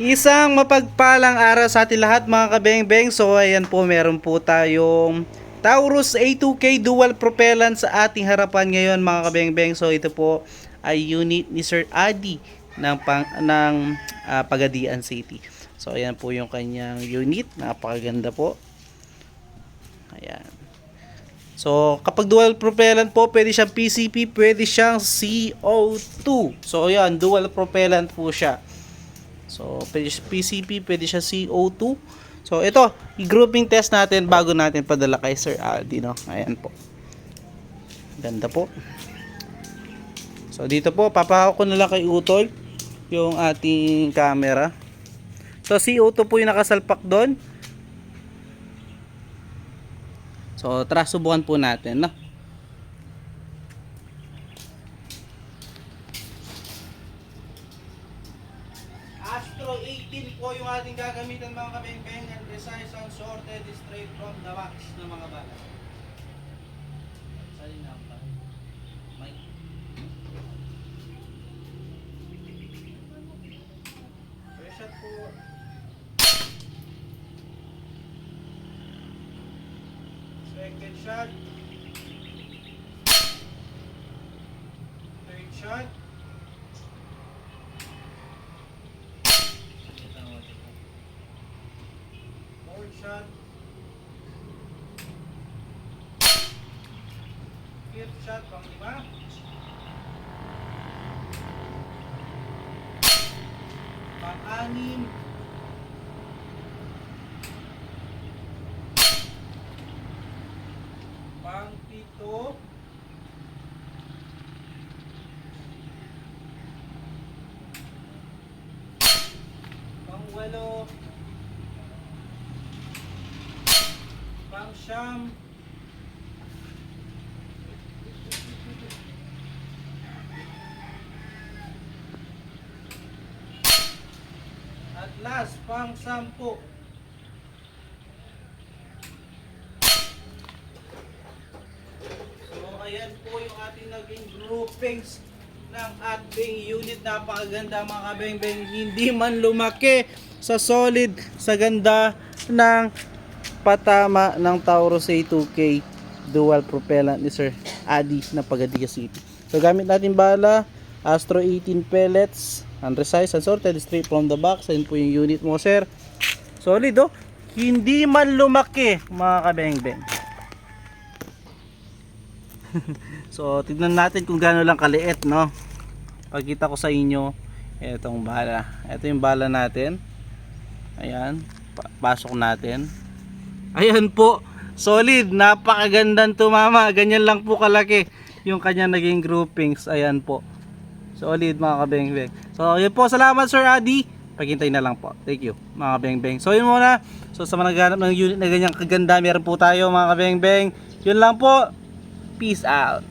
Isang mapagpalang araw sa ating lahat mga kabeng-beng. So ayan po, meron po tayong Taurus A2K dual propellant sa ating harapan ngayon mga kabeng-beng. So ito po ay unit ni Sir Adi ng, pang, ng ah, Pagadian City. So ayan po yung kanyang unit. Napakaganda po. Ayan. So, kapag dual propellant po, pwede siyang PCP, pwede siyang CO2. So, ayan, dual propellant po siya. So, pwede PCP, pwede siya CO2. So, ito, i-grouping test natin bago natin padala kay Sir Aldi, no? Ayan po. Ganda po. So, dito po, papahawak ko na lang kay Utol yung ating camera. So, CO2 po yung nakasalpak doon. So, tara, subukan po natin, no? Astro 18 po yung ating gagamitan mga kabeng-beng and precise and sorted straight from the box ng mga bala. Yung number? Mike. First shot po. Second shot. Third shot. Shot. Fifth shot, pang lima. Pang-anim. Pang-pito. Pang-walo. Pang-siyam. At last, pang-sampu. So, ayan po yung ating naging groupings ng ating unit. Napakaganda mga kabeng-beng. Hindi man lumaki sa solid, sa ganda ng patama ng Taurus A2K dual propellant ni Sir Adi na Pagadiga City. So gamit natin bala, Astro 18 pellets, unresized, unsorted, straight from the box. Ayun po yung unit mo, sir. Solid, oh. Hindi man lumaki, mga kabeng-beng. so, tignan natin kung gaano lang kaliit, no? Pagkita ko sa inyo, etong bala. Ito yung bala natin. Ayan, pa- pasok natin. Ayan po, solid, napakagandang tumama. Ganyan lang po kalaki yung kanya naging groupings. Ayan po. Solid mga kabeng-beng. So, yun po. Salamat Sir Adi. Paghintay na lang po. Thank you mga kabeng-beng. So, yun muna. So, sa mga naghanap ng unit na ganyang kaganda, meron po tayo mga kabeng-beng. Yun lang po. Peace out.